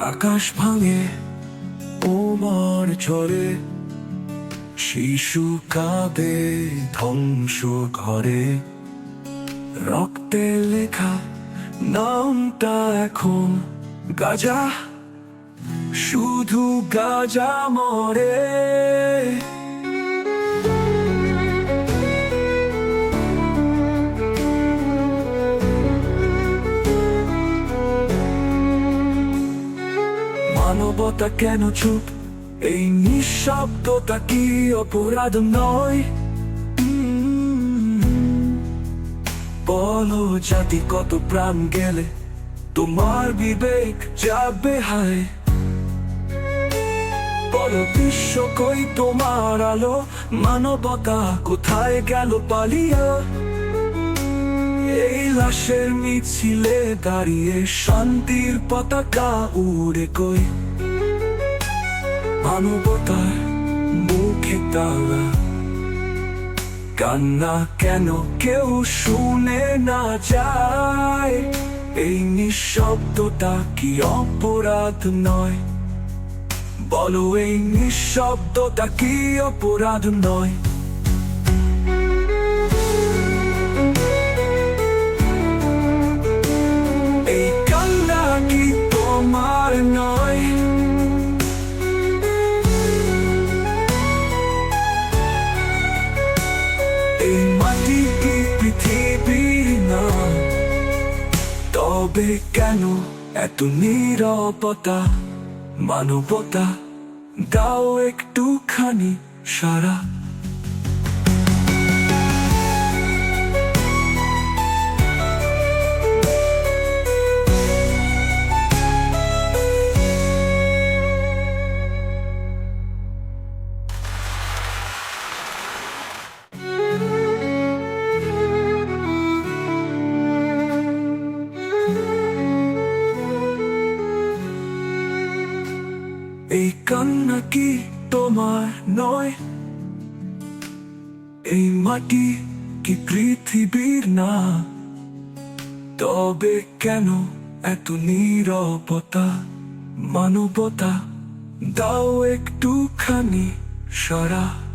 আকাশ ভাঙে, ওমর ঝরে, শিশু কাঁদে, ধ্বংস ঘরে। রক্তে লেখা নামটা এখন গাজা, শুধু গাজা মরে। মানবতা কেন চুপ? এই নিঃশব্দতা কি অপরাধ নয়? বলো জাতি কত প্রাণ গেলে তোমার বিবেক যাবে হায়? বলো বিশ্ব কই তোমার আলো? মানবতা কোথায় গেল পালিয়া? এই লাশের মিছিলে দাঁড়িয়ে শান্তির পতাকা উড়ে কই মানবতার মুখে তালা। কান্না কেন কেউ শুনে না যায়? এই নিঃশব্দতা কি অপরাধ নয়? বলো এই নিঃশব্দতা কি অপরাধ নয়? তবে কেন? এত নিরবতা মানবতা দাও একটুখানি সারা। এই কান্না কি তোমার নয়? এই মাটি কি পৃথিবীর না? তবে কেন এত নিরবতা? মানবতা, দাও একটুখানি সারা